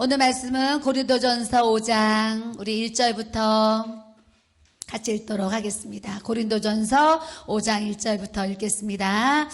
오늘 말씀은 고린도전서 5장 우리 1절부터 같이 읽도록 하겠습니다. 고린도전서 5장 1절부터 읽겠습니다.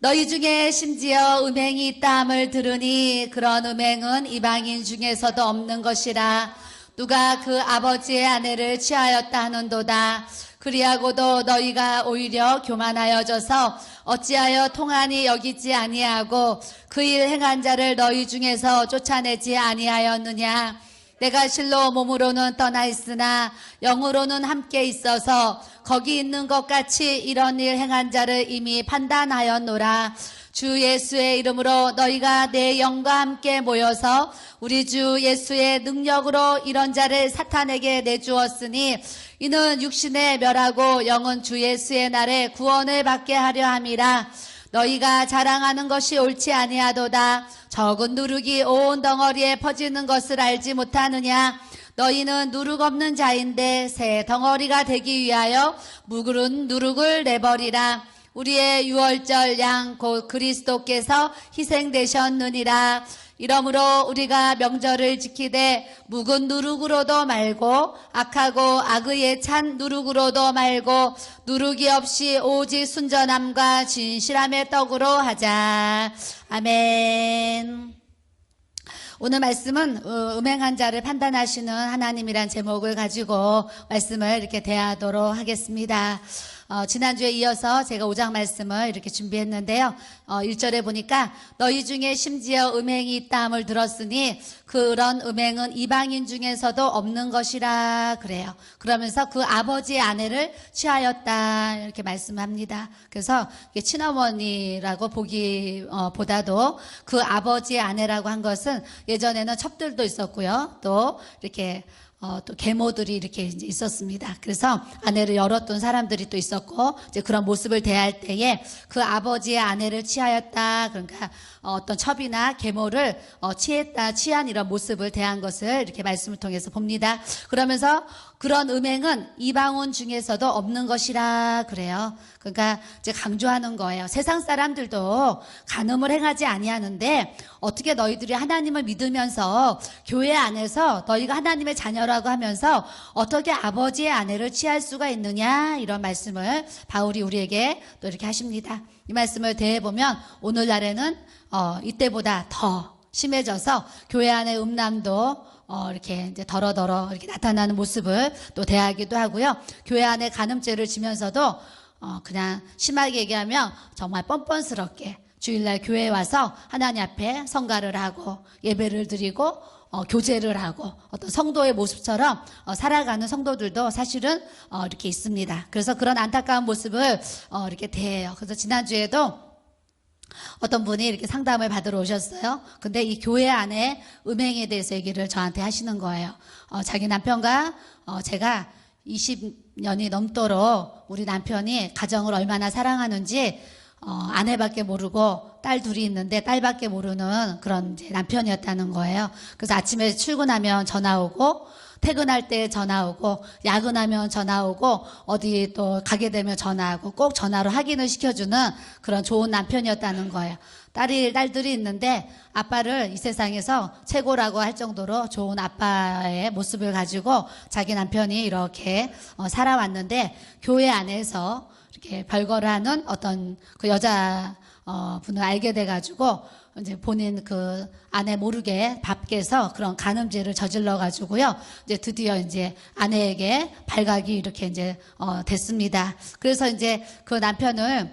너희 중에 심지어 음행이 있다함을 들으니 그런 음행은 이방인 중에서도 없는 것이라 누가 그 아버지의 아내를 취하였다 하는도다. 그리하고도 너희가 오히려 교만하여져서 어찌하여 통하니 여기지 아니하고 그 일 행한 자를 너희 중에서 쫓아내지 아니하였느냐. 내가 실로 몸으로는 떠나 있으나 영으로는 함께 있어서 거기 있는 것 같이 이런 일 행한 자를 이미 판단하였노라. 주 예수의 이름으로 너희가 내 영과 함께 모여서 우리 주 예수의 능력으로 이런 자를 사탄에게 내주었으니 이는 육신의 멸하고 영은 주 예수의 날에 구원을 받게 하려 함이라. 너희가 자랑하는 것이 옳지 아니하도다. 적은 누룩이 온 덩어리에 퍼지는 것을 알지 못하느냐? 너희는 누룩 없는 자인데 새 덩어리가 되기 위하여 묵은 누룩을 내버리라. 우리의 유월절 양 곧 그리스도께서 희생되셨느니라. 이러므로 우리가 명절을 지키되 묵은 누룩으로도 말고 악하고 악의에 찬 누룩으로도 말고 누룩이 없이 오직 순전함과 진실함의 떡으로 하자. 아멘. 오늘 말씀은 어, 음행한 자를 판단하시는 하나님이란 제목을 가지고 말씀을 이렇게 대하도록 하겠습니다. 어, 지난주에 이어서 제가 5장 말씀을 이렇게 준비했는데요. 어, 1절에 보니까 너희 중에 심지어 음행이 있다함을 들었으니 그런 음행은 이방인 중에서도 없는 것이라 그래요. 그러면서 그 아버지의 아내를 취하였다 이렇게 말씀합니다. 그래서 친어머니라고 보기 어, 보다도 그 아버지의 아내라고 한 것은 예전에는 첩들도 있었고요. 또 이렇게 어, 또 계모들이 이렇게 있었습니다. 그래서 아내를 열었던 사람들이 또 있었고 이제 그런 모습을 대할 때에 그 아버지의 아내를 취하였다. 그러니까 어, 어떤 첩이나 계모를 어, 취했다, 취한 이런 모습을 대한 것을 이렇게 말씀을 통해서 봅니다. 그러면서 그런 음행은 이방원 중에서도 없는 것이라 그래요. 그러니까 이제 강조하는 거예요. 세상 사람들도 간음을 행하지 아니하는데 어떻게 너희들이 하나님을 믿으면서 교회 안에서 너희가 하나님의 자녀라고 하면서 어떻게 아버지의 아내를 취할 수가 있느냐 이런 말씀을 바울이 우리에게 또 이렇게 하십니다. 이 말씀을 대해 보면 오늘날에는 어, 이때보다 더 심해져서 교회 안의 음란도 어, 이렇게 이제 더러더러 이렇게 나타나는 모습을 또 대하기도 하고요. 교회 안에 간음죄를 지면서도 어, 그냥 심하게 얘기하면 정말 뻔뻔스럽게 주일날 교회에 와서 하나님 앞에 성가를 하고 예배를 드리고 어, 교제를 하고 어떤 성도의 모습처럼 어, 살아가는 성도들도 사실은 어, 이렇게 있습니다. 그래서 그런 안타까운 모습을 어, 이렇게 대해요. 그래서 지난주에도 어떤 분이 이렇게 상담을 받으러 오셨어요. 근데 이 교회 안에 음행에 대해서 얘기를 저한테 하시는 거예요. 어, 자기 남편과 어, 제가 20년이 넘도록 우리 남편이 가정을 얼마나 사랑하는지 어, 아내밖에 모르고 딸 둘이 있는데 딸밖에 모르는 그런 이제 남편이었다는 거예요. 그래서 아침에 출근하면 전화 오고 퇴근할 때 전화 오고 야근하면 전화 오고 어디 또 가게 되면 전화하고 꼭 전화로 확인을 시켜주는 그런 좋은 남편이었다는 거예요. 딸이 딸들이 있는데 아빠를 이 세상에서 최고라고 할 정도로 좋은 아빠의 모습을 가지고 자기 남편이 이렇게 어, 살아왔는데 교회 안에서 이렇게 별거를 하는 어떤 그 여자 어, 분을 알게 돼가지고 이제 본인 그 아내 모르게 밖에서 그런 간음죄를 저질러 가지고요. 이제 드디어 이제 아내에게 발각이 이렇게 이제 어, 됐습니다. 그래서 이제 그 남편을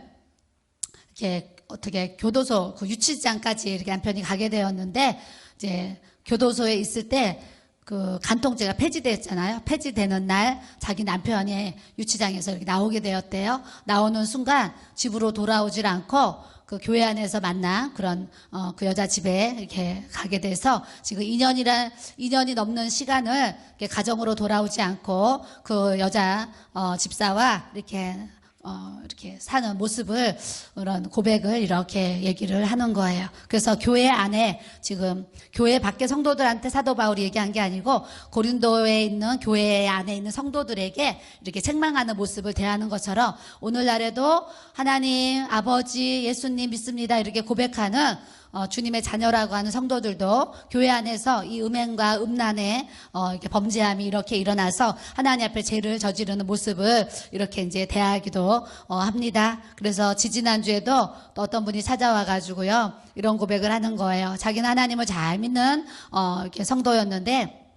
이렇게 어떻게 교도소 그 유치장까지 이렇게 남편이 가게 되었는데 이제 교도소에 있을 때 그 간통죄가 폐지됐잖아요. 폐지되는 날 자기 남편이 유치장에서 이렇게 나오게 되었대요. 나오는 순간 집으로 돌아오질 않고 그 교회 안에서 만난 그런 어, 그 여자 집에 이렇게 가게 돼서 지금 2년이란 2년이 넘는 시간을 이렇게 가정으로 돌아오지 않고 그 여자 어, 집사와 이렇게 어, 이렇게 사는 모습을 그런 고백을 이렇게 얘기를 하는 거예요. 그래서 교회 안에 지금 교회 밖에 성도들한테 사도 바울이 얘기한 게 아니고 고린도에 있는 교회 안에 있는 성도들에게 이렇게 책망하는 모습을 대하는 것처럼 오늘날에도 하나님, 아버지, 예수님 믿습니다 이렇게 고백하는 어, 주님의 자녀라고 하는 성도들도 교회 안에서 이 음행과 음란의 어, 이렇게 범죄함이 이렇게 일어나서 하나님 앞에 죄를 저지르는 모습을 이렇게 이제 대하기도 어, 합니다. 그래서 지지난 주에도 또 어떤 분이 찾아와 가지고요. 이런 고백을 하는 거예요. 자기는 하나님을 잘 믿는 어, 이렇게 성도였는데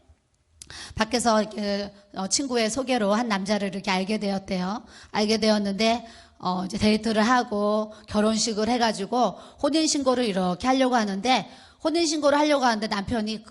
밖에서 이렇게 어, 친구의 소개로 한 남자를 이렇게 알게 되었대요. 알게 되었는데 어, 이제 데이트를 하고 결혼식을 해가지고 혼인 신고를 이렇게 하려고 하는데 혼인 신고를 하려고 하는데 남편이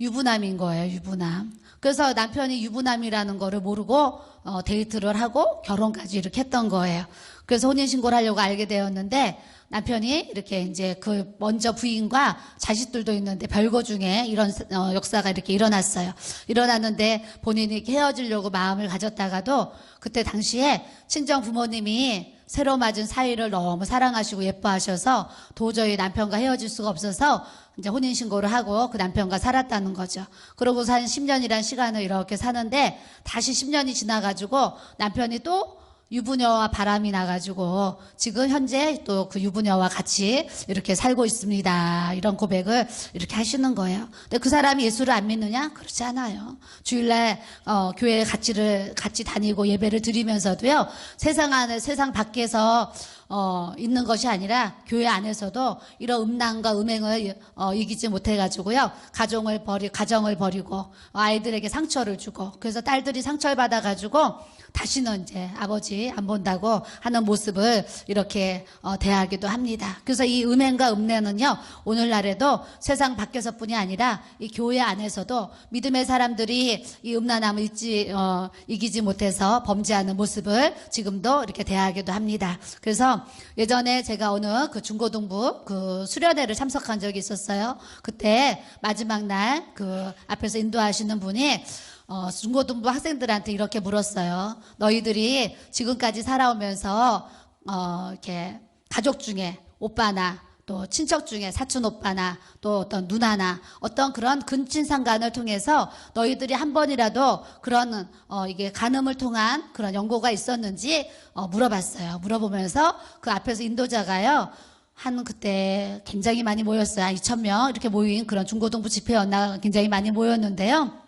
유부남인 거예요. 유부남. 그래서 남편이 유부남이라는 거를 모르고 어, 데이트를 하고 결혼까지 이렇게 했던 거예요. 그래서 혼인 신고를 하려고 알게 되었는데 남편이 이렇게 이제 그 먼저 부인과 자식들도 있는데 별거 중에 이런 어, 역사가 이렇게 일어났어요. 일어났는데 본인이 헤어지려고 마음을 가졌다가도 그때 당시에 친정 부모님이 새로 맞은 사위를 너무 사랑하시고 예뻐하셔서 도저히 남편과 헤어질 수가 없어서 이제 혼인 신고를 하고 그 남편과 살았다는 거죠. 그러고서 한 10년이란 시간을 이렇게 사는데 다시 10년이 지나가지고 남편이 또 유부녀와 바람이 나가지고 지금 현재 또 그 유부녀와 같이 이렇게 살고 있습니다. 이런 고백을 이렇게 하시는 거예요. 근데 그 사람이 예수를 안 믿느냐? 그렇지 않아요. 주일날 어, 교회 같이를 같이 다니고 예배를 드리면서도요. 세상 안에 세상 밖에서 어, 있는 것이 아니라 교회 안에서도 이런 음란과 음행을 어, 이기지 못해가지고요 가정을 버리 가정을 버리고 아이들에게 상처를 주고 그래서 딸들이 상처를 받아가지고 다시는 이제 아버지 안 본다고 하는 모습을 이렇게 어, 대하기도 합니다. 그래서 이 음행과 음란은요 오늘날에도 세상 밖에서뿐이 아니라 이 교회 안에서도 믿음의 사람들이 이 음란함을 잊지 어, 이기지 못해서 범죄하는 모습을 지금도 이렇게 대하기도 합니다. 그래서 예전에 제가 어느 그 중고등부 그 수련회를 참석한 적이 있었어요. 그때 마지막 날 그 앞에서 인도하시는 분이 어, 중고등부 학생들한테 이렇게 물었어요. 너희들이 지금까지 살아오면서 어, 이렇게 가족 중에 오빠나 또 친척 중에 사촌 오빠나 또 어떤 누나나 어떤 그런 근친상간을 통해서 너희들이 한 번이라도 그런 어 이게 간음을 통한 그런 연고가 있었는지 어 물어봤어요. 물어보면서 그 앞에서 인도자가요. 한 그때 굉장히 많이 모였어요. 한 2천 명 이렇게 모인 그런 중고등부 집회였나 굉장히 많이 모였는데요.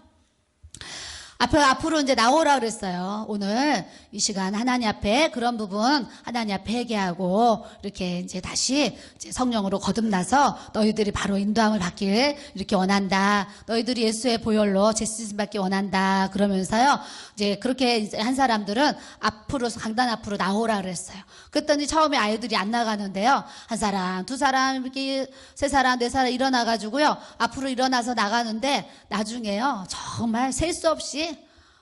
앞에 앞으로 이제 나오라 그랬어요. 오늘 이 시간 하나님 앞에 그런 부분 하나님 앞에 회개하고 이렇게 이제 다시 이제 성령으로 거듭나서 너희들이 바로 인도함을 받길 이렇게 원한다. 너희들이 예수의 보혈로 제시심 받기 원한다. 그러면서요. 이제 그렇게 이제 한 사람들은 앞으로 강단 앞으로 나오라 그랬어요. 그랬더니 처음에 아이들이 안 나가는데요. 한 사람, 두 사람 이렇게 세 사람, 네 사람 일어나 가지고요. 앞으로 일어나서 나가는데 나중에요. 정말 셀 수 없이 어,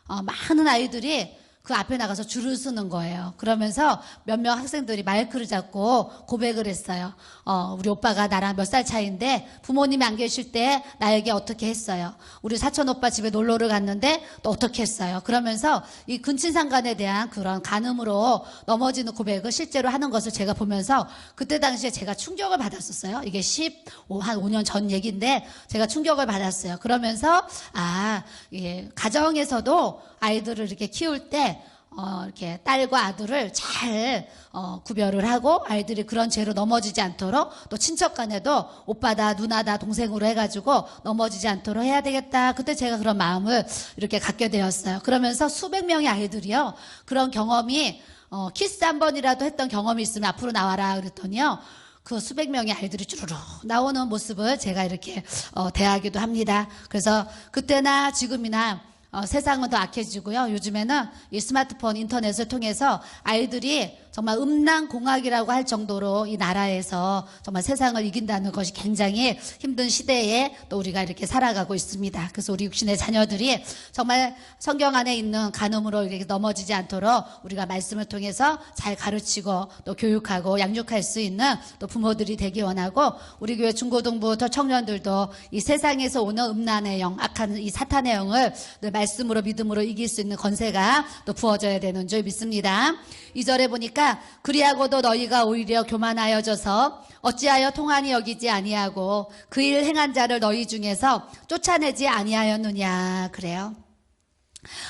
많은 아이들이 그 앞에 나가서 줄을 서는 거예요. 그러면서 몇명 학생들이 마이크를 잡고 고백을 했어요. 어, 우리 오빠가 나랑 몇 살 차이인데 부모님이 안 계실 때 나에게 어떻게 했어요. 우리 사촌 오빠 집에 놀러를 갔는데 또 어떻게 했어요. 그러면서 이 근친상간에 대한 그런 간음으로 넘어지는 고백을 실제로 하는 것을 제가 보면서 그때 당시에 제가 충격을 받았었어요. 이게 15, 한 5년 전 얘기인데 제가 충격을 받았어요. 그러면서 아, 예, 가정에서도 아이들을 이렇게 키울 때 어, 이렇게 딸과 아들을 잘 어, 구별을 하고 아이들이 그런 죄로 넘어지지 않도록 또 친척 간에도 오빠다 누나다 동생으로 해가지고 넘어지지 않도록 해야 되겠다. 그때 제가 그런 마음을 이렇게 갖게 되었어요. 그러면서 수백 명의 아이들이요 그런 경험이 어, 키스 한 번이라도 했던 경험이 있으면 앞으로 나와라 그랬더니요. 그 수백 명의 아이들이 주르륵 나오는 모습을 제가 이렇게 어, 대하기도 합니다. 그래서 그때나 지금이나 어, 세상은 더 악해지고요. 요즘에는 이 스마트폰 인터넷을 통해서 아이들이 정말 음란 공학이라고 할 정도로 이 나라에서 정말 세상을 이긴다는 것이 굉장히 힘든 시대에 또 우리가 이렇게 살아가고 있습니다. 그래서 우리 육신의 자녀들이 정말 성경 안에 있는 간음으로 이렇게 넘어지지 않도록 우리가 말씀을 통해서 잘 가르치고 또 교육하고 양육할 수 있는 또 부모들이 되기 원하고 우리 교회 중고등부터 청년들도 이 세상에서 오는 음란의 영, 악한 이 사탄의 영을 늘 말씀으로 믿음으로 이길 수 있는 건세가 또 부어져야 되는 줄 믿습니다. 이절에 보니까 그리하고도 너희가 오히려 교만하여져서 어찌하여 통한이 여기지 아니하고 그 일 행한 자를 너희 중에서 쫓아내지 아니하였느냐 그래요.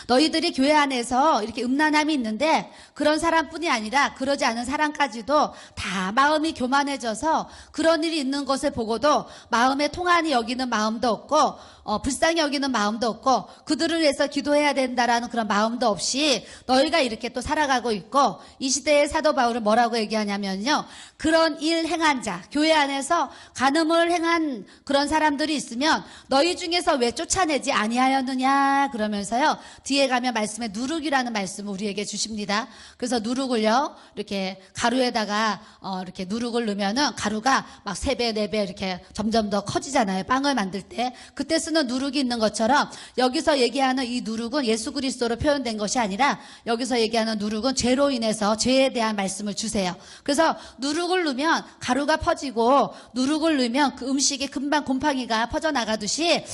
너희들이 교회 안에서 이렇게 음란함이 있는데 그런 사람뿐이 아니라 그러지 않은 사람까지도 다 마음이 교만해져서 그런 일이 있는 것을 보고도 마음에 통한이 여기는 마음도 없고 어, 불쌍히 여기는 마음도 없고 그들을 위해서 기도해야 된다라는 그런 마음도 없이 너희가 이렇게 또 살아가고 있고 이 시대의 사도 바울은 뭐라고 얘기하냐면요. 그런 일 행한 자 교회 안에서 간음을 행한 그런 사람들이 있으면 너희 중에서 왜 쫓아내지 아니하였느냐 그러면서요. 뒤에 가면 말씀에 누룩이라는 말씀을 우리에게 주십니다. 그래서 누룩을요. 이렇게 가루에다가 어, 이렇게 누룩을 넣으면은 가루가 막 세 배 네 배 이렇게 점점 더 커지잖아요. 빵을 만들 때. 그때 쓰는 누룩이 있는 것처럼 여기서 얘기하는 이 누룩은 예수 그리스도로 표현된 것이 아니라 여기서 얘기하는 누룩은 죄로 인해서 죄에 대한 말씀을 주세요. 그래서 누룩을 넣으면 가루가 퍼지고 누룩을 넣으면 그 음식이 금방 곰팡이가 퍼져나가듯이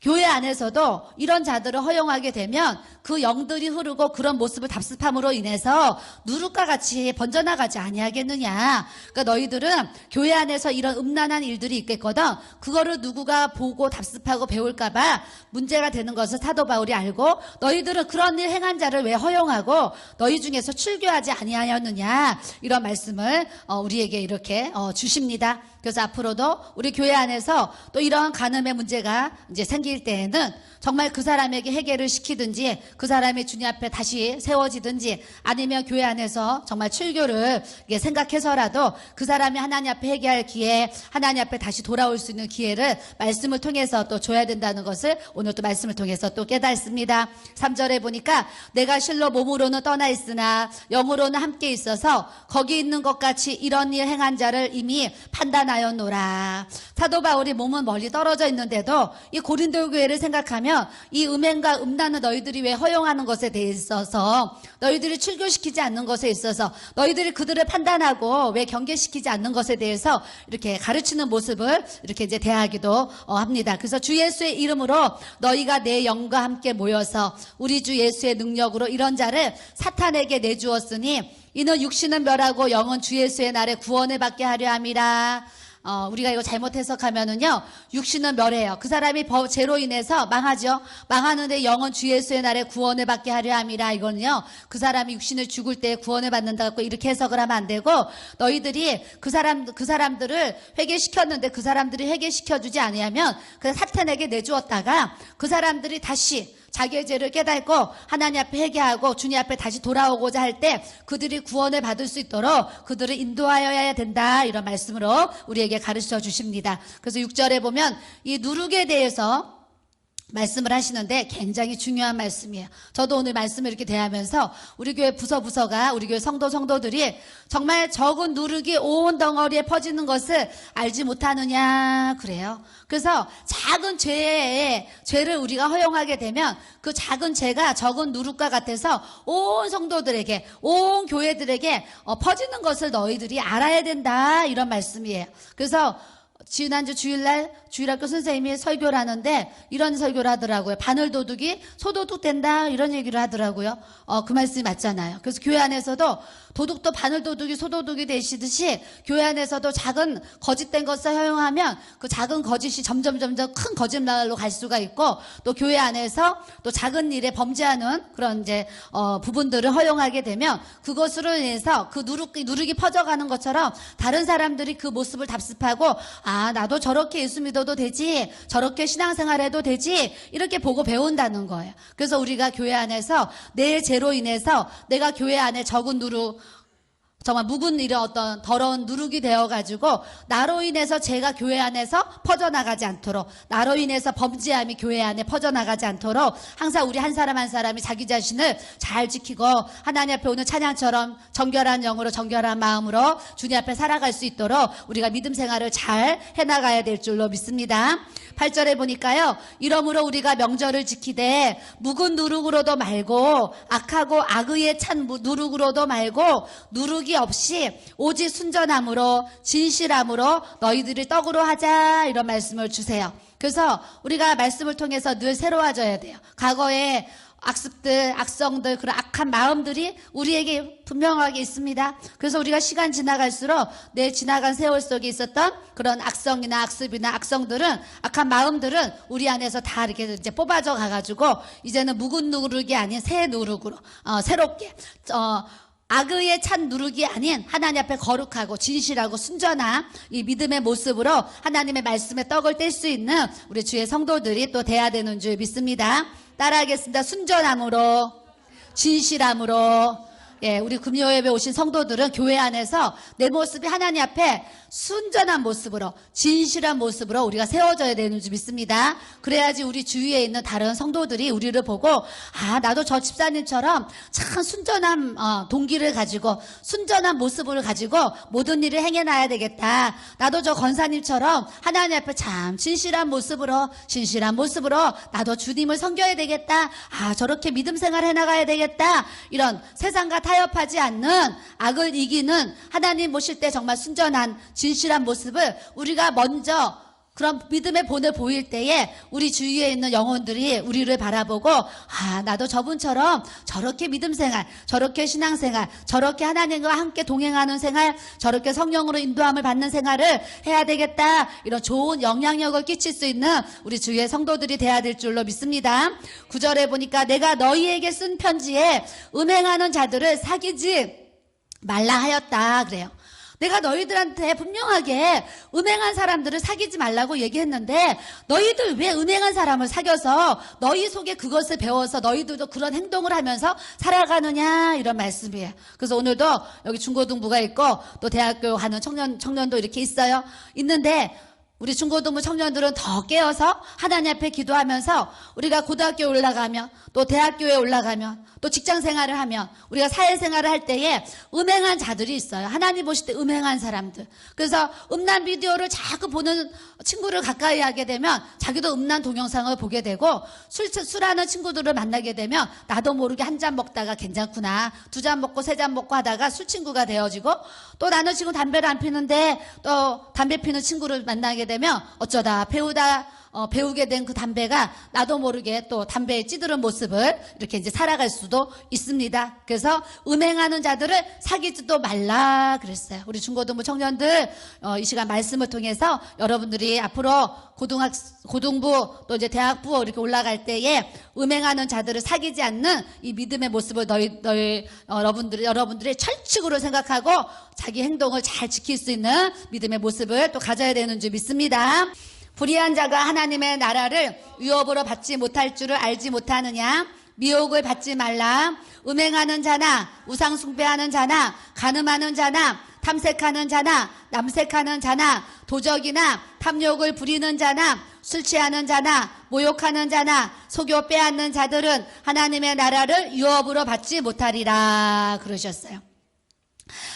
교회 안에서도 이런 자들을 허용하게 되면 그 영들이 흐르고 그런 모습을 답습함으로 인해서 누룩과 같이 번져나가지 아니하겠느냐. 그러니까 너희들은 교회 안에서 이런 음란한 일들이 있겠거든. 그거를 누구가 보고 답습하고 배울까봐 문제가 되는 것을 사도 바울이 알고 너희들은 그런 일 행한 자를 왜 허용하고 너희 중에서 출교하지 아니하였느냐. 이런 말씀을 어, 우리에게 이렇게 어, 주십니다. 그래서 앞으로도 우리 교회 안에서 또 이런 간음의 문제가 이제 생길 때에는 정말 그 사람에게 해결을 시키든지 그 사람이 주님 앞에 다시 세워지든지 아니면 교회 안에서 정말 출교를 생각해서라도 그 사람이 하나님 앞에 회개할 기회, 하나님 앞에 다시 돌아올 수 있는 기회를 말씀을 통해서 또 줘야 된다는 것을 오늘 또 말씀을 통해서 또 깨닫습니다. 3절에 보니까 내가 실로 몸으로는 떠나 있으나 영으로는 함께 있어서 거기 있는 것 같이 이런 일 행한 자를 이미 판단하였노라. 사도 바울이 몸은 멀리 떨어져 있는데도 이 고린도 교회를 생각하면 이 음행과 음란을 너희들이 왜 허 용하는 것에 대해 있어서 너희들이 출교시키지 않는 것에 있어서 너희들이 그들을 판단하고 왜 경계시키지 않는 것에 대해서 이렇게 가르치는 모습을 이렇게 이제 대하기도 어, 합니다. 그래서 주 예수의 이름으로 너희가 내 영과 함께 모여서 우리 주 예수의 능력으로 이런 자를 사탄에게 내주었으니 이는 육신은 멸하고 영은 주 예수의 날에 구원을 받게 하려 함이라. 어, 우리가 이거 잘못 해석하면은요, 육신은 멸해요. 그 사람이 법, 죄로 인해서 망하죠. 망하는데 영은 주 예수의 날에 구원을 받게 하려 함이라. 이거는요, 그 사람이 육신을 죽을 때 구원을 받는다고 이렇게 해석을 하면 안 되고, 너희들이 그 사람, 그 사람들을 회개시켰는데 그 사람들이 회개시켜 주지 아니하면 그 사탄에게 내주었다가 그 사람들이 다시 자기의 죄를 깨닫고 하나님 앞에 회개하고 주님 앞에 다시 돌아오고자 할 때 그들이 구원을 받을 수 있도록 그들을 인도하여야 된다 이런 말씀으로 우리에게 가르쳐 주십니다. 그래서 6절에 보면 이 누룩에 대해서 말씀을 하시는데 굉장히 중요한 말씀이에요. 저도 오늘 말씀을 이렇게 대하면서 우리 교회 부서 부서가 우리 교회 성도 성도들이 정말 적은 누룩이 온 덩어리에 퍼지는 것을 알지 못하느냐 그래요. 그래서 작은 죄에 죄를 우리가 허용하게 되면 그 작은 죄가 적은 누룩과 같아서 온 성도들에게 온 교회들에게 어, 퍼지는 것을 너희들이 알아야 된다 이런 말씀이에요. 그래서 지난주 주일날 주일학교 선생님이 설교를 하는데 이런 설교를 하더라고요. 바늘 도둑이 소도둑 된다 이런 얘기를 하더라고요. 어, 그 말씀이 맞잖아요. 그래서 교회 안에서도 도둑도 바늘 도둑이 소도둑이 되시듯이 교회 안에서도 작은 거짓된 것을 허용하면 그 작은 거짓이 점점 점점 큰 거짓말로 갈 수가 있고 또 교회 안에서 또 작은 일에 범죄하는 그런 이제 어, 부분들을 허용하게 되면 그것으로 인해서 그 누룩이 누룩이 퍼져가는 것처럼 다른 사람들이 그 모습을 답습하고 아 나도 저렇게 예수 믿어 도 되지 저렇게 신앙생활 해도 되지 이렇게 보고 배운다는 거예요. 그래서 우리가 교회 안에서 내 죄로 인해서 내가 교회 안에 적은 누룩 정말 묵은 일의 어떤 더러운 누룩이 되어가지고 나로 인해서 제가 교회 안에서 퍼져나가지 않도록 나로 인해서 범죄함이 교회 안에 퍼져나가지 않도록 항상 우리 한 사람 한 사람이 자기 자신을 잘 지키고 하나님 앞에 오는 찬양처럼 정결한 영으로 정결한 마음으로 주님 앞에 살아갈 수 있도록 우리가 믿음 생활을 잘 해나가야 될 줄로 믿습니다. 8절에 보니까요. 이러므로 우리가 명절을 지키되 묵은 누룩으로도 말고 악하고 악의에 찬 무- 누룩으로도 말고 누룩이 없이 오직 순전함으로 진실함으로 너희들이 떡으로 하자 이런 말씀을 주세요. 그래서 우리가 말씀을 통해서 늘 새로워져야 돼요. 과거에 악습들, 악성들, 그런 악한 마음들이 우리에게 분명하게 있습니다. 그래서 우리가 시간 지나갈수록 내 지나간 세월 속에 있었던 그런 악성이나 악습이나 악성들은 악한 마음들은 우리 안에서 다 이렇게 이제 뽑아져 가가지고 이제는 묵은 누룩이 아닌 새 누룩으로 어, 새롭게 어, 악의에 찬 누룩이 아닌 하나님 앞에 거룩하고 진실하고 순전한 이 믿음의 모습으로 하나님의 말씀에 떡을 뗄 수 있는 우리 주의 성도들이 또 돼야 되는 줄 믿습니다. 따라하겠습니다. 순전함으로, 진실함으로, 예, 우리 금요 예배 오신 성도들은 교회 안에서 내 모습이 하나님 앞에 순전한 모습으로, 진실한 모습으로 우리가 세워져야 되는 줄 믿습니다. 그래야지 우리 주위에 있는 다른 성도들이 우리를 보고, 아, 나도 저 집사님처럼 참 순전한 어, 동기를 가지고, 순전한 모습을 가지고 모든 일을 행해놔야 되겠다. 나도 저 권사님처럼 하나님 앞에 참 진실한 모습으로, 진실한 모습으로 나도 주님을 섬겨야 되겠다. 아, 저렇게 믿음 생활 해나가야 되겠다. 이런 세상과 타협하지 않는 악을 이기는 하나님 모실 때 정말 순전한 진실한 모습을 우리가 먼저 그런 믿음의 본을 보일 때에 우리 주위에 있는 영혼들이 우리를 바라보고 아 나도 저분처럼 저렇게 믿음 생활 저렇게 신앙 생활 저렇게 하나님과 함께 동행하는 생활 저렇게 성령으로 인도함을 받는 생활을 해야 되겠다. 이런 좋은 영향력을 끼칠 수 있는 우리 주위의 성도들이 돼야 될 줄로 믿습니다. 구절에 보니까 내가 너희에게 쓴 편지에 음행하는 자들을 사귀지 말라 하였다. 그래요. 내가 너희들한테 분명하게 은행한 사람들을 사귀지 말라고 얘기했는데 너희들 왜 은행한 사람을 사귀어서 너희 속에 그것을 배워서 너희들도 그런 행동을 하면서 살아가느냐 이런 말씀이에요. 그래서 오늘도 여기 중고등부가 있고 또 대학교 가는 청년 청년도 이렇게 있어요. 있는데 우리 중고등부 청년들은 더 깨어서 하나님 앞에 기도하면서 우리가 고등학교에 올라가면 또 대학교에 올라가면 또 직장 생활을 하면 우리가 사회 생활을 할 때에 음행한 자들이 있어요. 하나님 보실 때 음행한 사람들. 그래서 음란 비디오를 자꾸 보는 친구를 가까이 하게 되면 자기도 음란 동영상을 보게 되고 술, 술하는 친구들을 만나게 되면 나도 모르게 한 잔 먹다가 괜찮구나. 두 잔 먹고 세 잔 먹고 하다가 술 친구가 되어지고 또 나는 지금 담배를 안 피는데 또 담배 피는 친구를 만나게 되면 어쩌다 배우다 어, 배우게 된 그 담배가 나도 모르게 또 담배에 찌들은 모습을 이렇게 이제 살아갈 수도 있습니다. 그래서 음행하는 자들을 사귀지도 말라 그랬어요. 우리 중고등부 청년들 어, 이 시간 말씀을 통해서 여러분들이 앞으로 고등학 고등부 또 이제 대학부 이렇게 올라갈 때에 음행하는 자들을 사귀지 않는 이 믿음의 모습을 너희 너희 어, 여러분들이 여러분들의 철칙으로 생각하고 자기 행동을 잘 지킬 수 있는 믿음의 모습을 또 가져야 되는 줄 믿습니다. 불의한 자가 하나님의 나라를 위협으로 받지 못할 줄을 알지 못하느냐? 미혹을 받지 말라. 음행하는 자나 우상 숭배하는 자나 간음하는 자나 탐색하는 자나 남색하는 자나 도적이나 탐욕을 부리는 자나 술 취하는 자나 모욕하는 자나 속여 빼앗는 자들은 하나님의 나라를 유업으로 받지 못하리라 그러셨어요.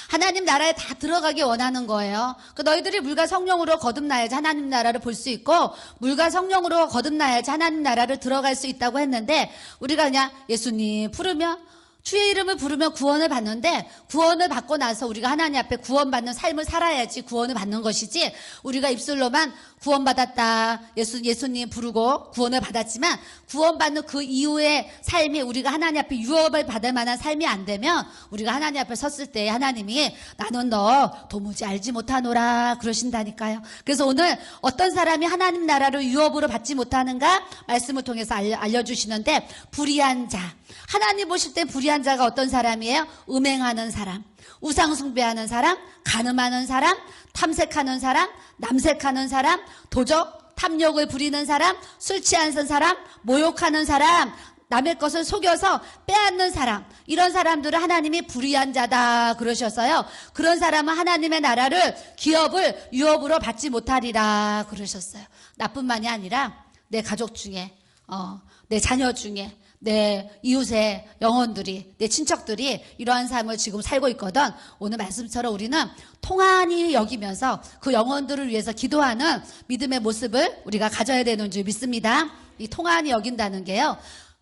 하나님 나라에 다 들어가기 원하는 거예요. 그 너희들이 물과 성령으로 거듭나야지 하나님 나라를 볼 수 있고 물과 성령으로 거듭나야지 하나님 나라를 들어갈 수 있다고 했는데 우리가 그냥 예수님 부르면 주의 이름을 부르면 구원을 받는데 구원을 받고 나서 우리가 하나님 앞에 구원받는 삶을 살아야지 구원을 받는 것이지 우리가 입술로만 구원받았다 예수 예수님 부르고 구원을 받았지만 구원받는 그 이후의 삶이 우리가 하나님 앞에 유업을 받을 만한 삶이 안 되면 우리가 하나님 앞에 섰을 때 하나님이 나는 너 도무지 알지 못하노라 그러신다니까요. 그래서 오늘 어떤 사람이 하나님 나라를 유업으로 받지 못하는가 말씀을 통해서 알려, 알려주시는데 불의한 자 하나님 보실 때 불의한 자가 어떤 사람이에요? 음행하는 사람, 우상 숭배하는 사람, 간음하는 사람, 탐색하는 사람, 남색하는 사람, 도적, 탐욕을 부리는 사람, 술 취하는 사람, 모욕하는 사람, 남의 것을 속여서 빼앗는 사람, 이런 사람들을 하나님이 불의한 자다 그러셨어요. 그런 사람은 하나님의 나라를 기업을 유업으로 받지 못하리라 그러셨어요. 나뿐만이 아니라 내 가족 중에, 어, 내 자녀 중에, 내 이웃의 영혼들이, 내 친척들이 이러한 삶을 지금 살고 있거든. 오늘 말씀처럼 우리는 통한이 여기면서 그 영혼들을 위해서 기도하는 믿음의 모습을 우리가 가져야 되는 줄 믿습니다. 이 통한이 여긴다는 게요.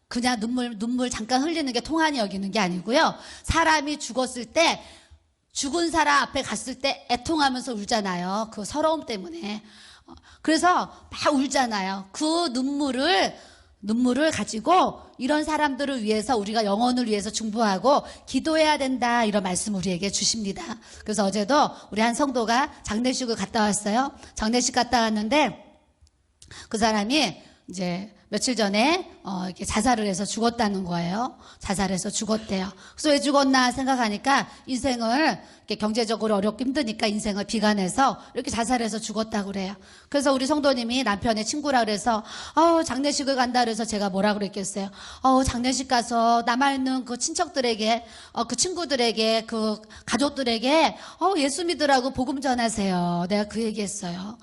그냥 눈물, 눈물 잠깐 흘리는 게 통한이 여기는 게 아니고요. 사람이 죽었을 때 죽은 사람 앞에 갔을 때 애통하면서 울잖아요. 그 서러움 때문에. 어, 그래서 막 울잖아요. 그 눈물을 눈물을 가지고 이런 사람들을 위해서 우리가 영혼을 위해서 중보하고 기도해야 된다 이런 말씀 우리에게 주십니다. 그래서 어제도 우리 한 성도가 장례식을 갔다 왔어요. 장례식 갔다 왔는데 그 사람이 이제 며칠 전에 어 이렇게 자살을 해서 죽었다는 거예요. 자살해서 죽었대요. 그래서 왜 죽었나 생각하니까 인생을 이렇게 경제적으로 어렵고 힘드니까 인생을 비관해서 이렇게 자살해서 죽었다고 그래요. 그래서 우리 성도님이 남편의 친구라 그래서 아우 장례식을 간다 그래서 제가 뭐라 그랬겠어요. 아우 장례식 가서 남아있는 그 친척들에게 어, 그 친구들에게 그 가족들에게 어 예수 믿으라고 복음 전하세요. 내가 그 얘기했어요.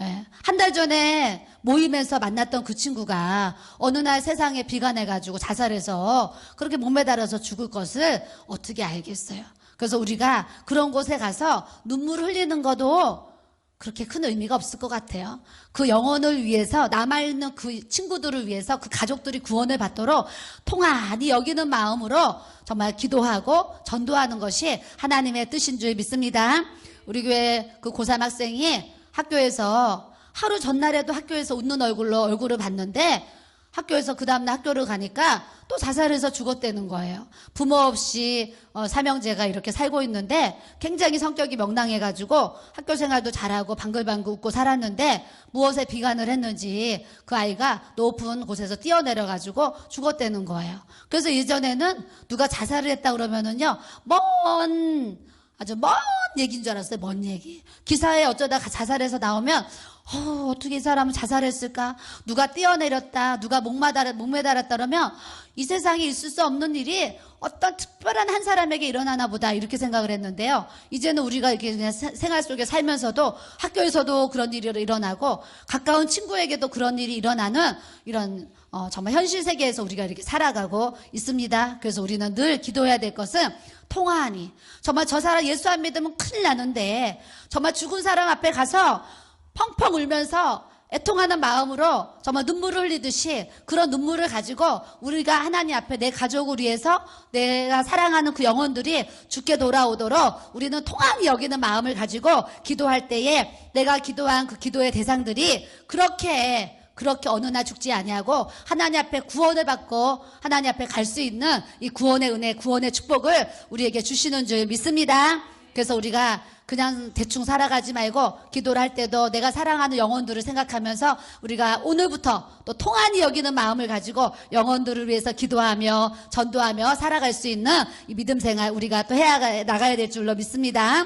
예. 한 달 전에 모임에서 만났던 그 친구가 어느 날 세상에 비관해가지고 자살해서 그렇게 목매달아서 죽을 것을 어떻게 알겠어요. 그래서 우리가 그런 곳에 가서 눈물 흘리는 것도 그렇게 큰 의미가 없을 것 같아요. 그 영혼을 위해서 남아있는 그 친구들을 위해서 그 가족들이 구원을 받도록 통한이 여기는 마음으로 정말 기도하고 전도하는 것이 하나님의 뜻인 줄 믿습니다. 우리 교회 그 고3 학생이 학교에서 하루 전날에도 학교에서 웃는 얼굴로 얼굴을 봤는데 학교에서 그 다음날 학교를 가니까 또 자살해서 죽었다는 거예요. 부모 없이 어, 삼형제가 이렇게 살고 있는데 굉장히 성격이 명랑해가지고 학교 생활도 잘하고 방글방글 웃고 살았는데 무엇에 비관을 했는지 그 아이가 높은 곳에서 뛰어내려가지고 죽었다는 거예요. 그래서 예전에는 누가 자살을 했다 그러면은요, 먼 아주 먼 얘기인 줄 알았어요. 먼 얘기. 기사에 어쩌다 자살해서 나오면 어, 어떻게 이 사람은 자살했을까? 누가 뛰어내렸다, 누가 목마달, 목매달았다 그러면 이 세상에 있을 수 없는 일이 어떤 특별한 한 사람에게 일어나나 보다 이렇게 생각을 했는데요. 이제는 우리가 이렇게 그냥 세- 생활 속에 살면서도 학교에서도 그런 일이 일어나고 가까운 친구에게도 그런 일이 일어나는 이런 어, 정말 현실 세계에서 우리가 이렇게 살아가고 있습니다. 그래서 우리는 늘 기도해야 될 것은 통화하니 정말 저 사람 예수 안 믿으면 큰일 나는데 정말 죽은 사람 앞에 가서 펑펑 울면서 애통하는 마음으로 정말 눈물을 흘리듯이 그런 눈물을 가지고 우리가 하나님 앞에 내 가족을 위해서 내가 사랑하는 그 영혼들이 죽게 돌아오도록 우리는 통함이 여기는 마음을 가지고 기도할 때에 내가 기도한 그 기도의 대상들이 그렇게 그렇게 어느 날 죽지 아니하고 하나님 앞에 구원을 받고 하나님 앞에 갈 수 있는 이 구원의 은혜, 구원의 축복을 우리에게 주시는 줄 믿습니다. 그래서 우리가 그냥 대충 살아가지 말고 기도를 할 때도 내가 사랑하는 영혼들을 생각하면서 우리가 오늘부터 또 통한이 여기는 마음을 가지고 영혼들을 위해서 기도하며 전도하며 살아갈 수 있는 이 믿음 생활 우리가 또 해야 나가야 될 줄로 믿습니다.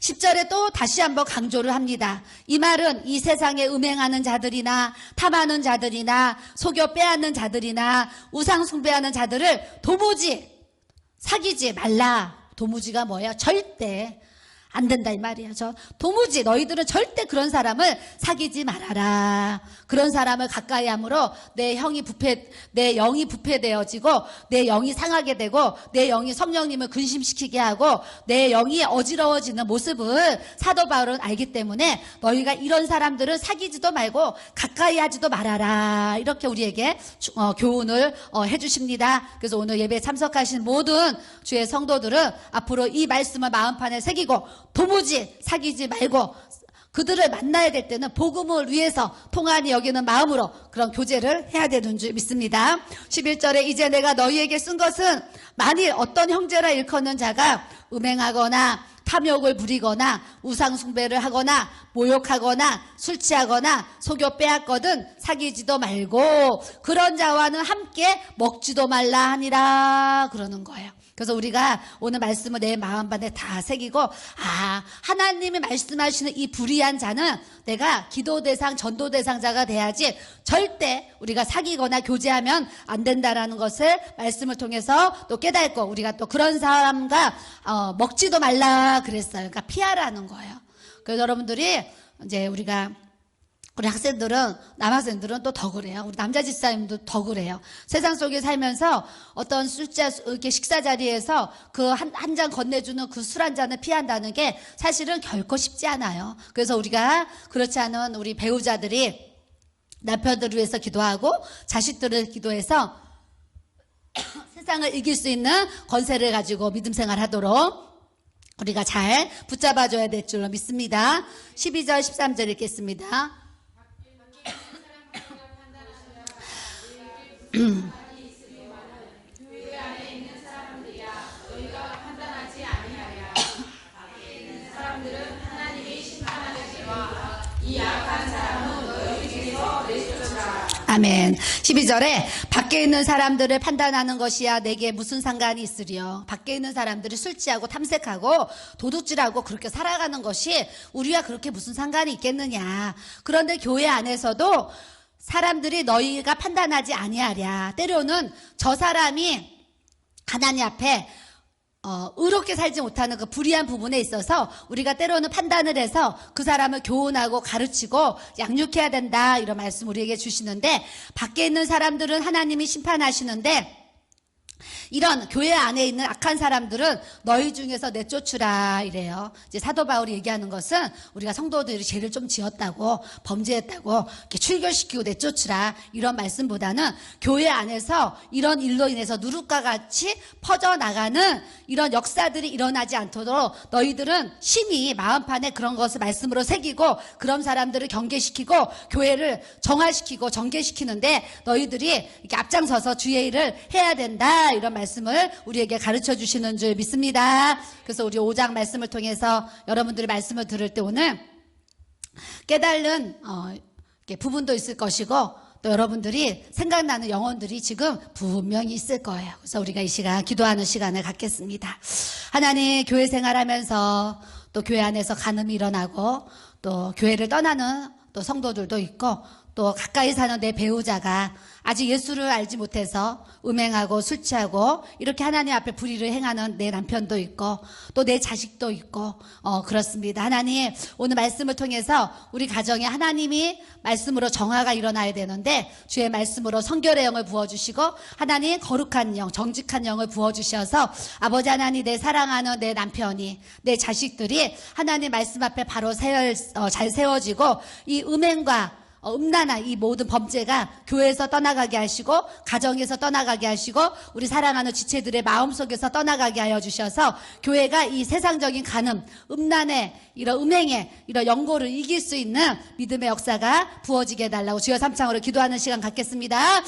10절에 또 다시 한번 강조를 합니다. 이 말은 이 세상에 음행하는 자들이나 탐하는 자들이나 속여 빼앗는 자들이나 우상 숭배하는 자들을 도무지 사귀지 말라. 도무지가 뭐야? 절대 안 된다 이 말이야. 저 도무지 너희들은 절대 그런 사람을 사귀지 말아라. 그런 사람을 가까이 함으로 내 형이 부패 내 영이 부패되어지고 내 영이 상하게 되고 내 영이 성령님을 근심시키게 하고 내 영이 어지러워지는 모습을 사도 바울은 알기 때문에 너희가 이런 사람들을 사귀지도 말고 가까이 하지도 말아라. 이렇게 우리에게 주- 어, 교훈을 어, 해주십니다. 그래서 오늘 예배 참석하신 모든 주의 성도들은 앞으로 이 말씀을 마음판에 새기고 도무지 사귀지 말고 그들을 만나야 될 때는 복음을 위해서 통한이 여기는 마음으로 그런 교제를 해야 되는 줄 믿습니다. 11절에 이제 내가 너희에게 쓴 것은 만일 어떤 형제라 일컫는 자가 음행하거나 탐욕을 부리거나 우상숭배를 하거나 모욕하거나 술 취하거나 속여 빼앗거든 사귀지도 말고 그런 자와는 함께 먹지도 말라 하니라 그러는 거예요. 그래서 우리가 오늘 말씀을 내 마음반에 다 새기고 아 하나님이 말씀하시는 이 불의한 자는 내가 기도 대상 전도 대상자가 돼야지 절대 우리가 사귀거나 교제하면 안 된다라는 것을 말씀을 통해서 또 깨닫고 우리가 또 그런 사람과 어, 먹지도 말라 그랬어요. 그러니까 피하라는 거예요. 그래서 여러분들이 이제 우리가 우리 학생들은 남학생들은 또 더 그래요. 우리 남자 집사님도 더 그래요. 세상 속에 살면서 어떤 술자 이렇게 식사 자리에서 그 한 한 잔 건네주는 그 술 한 잔을 피한다는 게 사실은 결코 쉽지 않아요. 그래서 우리가 그렇지 않은 우리 배우자들이 남편들을 위해서 기도하고 자식들을 기도해서 세상을 이길 수 있는 권세를 가지고 믿음 생활하도록 우리가 잘 붙잡아줘야 될 줄로 믿습니다. 12절, 13절 읽겠습니다. 12절에 밖에 있는 사람들을 판단하는 것이야 내게 무슨 상관이 있으리요. 밖에 있는 사람들이 술 취하고 탐색하고 도둑질하고 그렇게 살아가는 것이 우리와 그렇게 무슨 상관이 있겠느냐. 그런데 교회 안에서도 사람들이 너희가 판단하지 아니하랴. 때로는 저 사람이 하나님 앞에 어, 의롭게 살지 못하는 그 불의한 부분에 있어서 우리가 때로는 판단을 해서 그 사람을 교훈하고 가르치고 양육해야 된다 이런 말씀 우리에게 주시는데 밖에 있는 사람들은 하나님이 심판하시는데 이런 교회 안에 있는 악한 사람들은 너희 중에서 내쫓으라 이래요. 이제 사도 바울이 얘기하는 것은 우리가 성도들이 죄를 좀 지었다고 범죄했다고 이렇게 출결시키고 내쫓으라 이런 말씀보다는 교회 안에서 이런 일로 인해서 누룩과 같이 퍼져 나가는 이런 역사들이 일어나지 않도록 너희들은 심히 마음판에 그런 것을 말씀으로 새기고 그런 사람들을 경계시키고 교회를 정화시키고 정계시키는데 너희들이 이렇게 앞장서서 주의 일을 해야 된다 이런 말씀을 우리에게 가르쳐 주시는 줄 믿습니다. 그래서 우리 5장 말씀을 통해서 여러분들이 말씀을 들을 때 오늘 깨달은 어, 부분도 있을 것이고 또 여러분들이 생각나는 영혼들이 지금 분명히 있을 거예요. 그래서 우리가 이 시간 기도하는 시간을 갖겠습니다. 하나님 교회 생활하면서 또 교회 안에서 간음이 일어나고 또 교회를 떠나는 또 성도들도 있고 또 가까이 사는 내 배우자가 아직 예수를 알지 못해서 음행하고 술 취하고 이렇게 하나님 앞에 불의를 행하는 내 남편도 있고 또 내 자식도 있고 어 그렇습니다. 하나님 오늘 말씀을 통해서 우리 가정에 하나님이 말씀으로 정화가 일어나야 되는데 주의 말씀으로 성결의 영을 부어 주시고 하나님 거룩한 영, 정직한 영을 부어 주셔서 아버지 하나님 내 사랑하는 내 남편이 내 자식들이 하나님 말씀 앞에 바로 세열, 어, 잘 세워지고 이 음행과 어, 음란한 이 모든 범죄가 교회에서 떠나가게 하시고 가정에서 떠나가게 하시고 우리 사랑하는 지체들의 마음속에서 떠나가게 하여 주셔서 교회가 이 세상적인 간음, 음란의 이런 음행의 이런 연고를 이길 수 있는 믿음의 역사가 부어지게 해달라고 주여 삼창으로 기도하는 시간 갖겠습니다.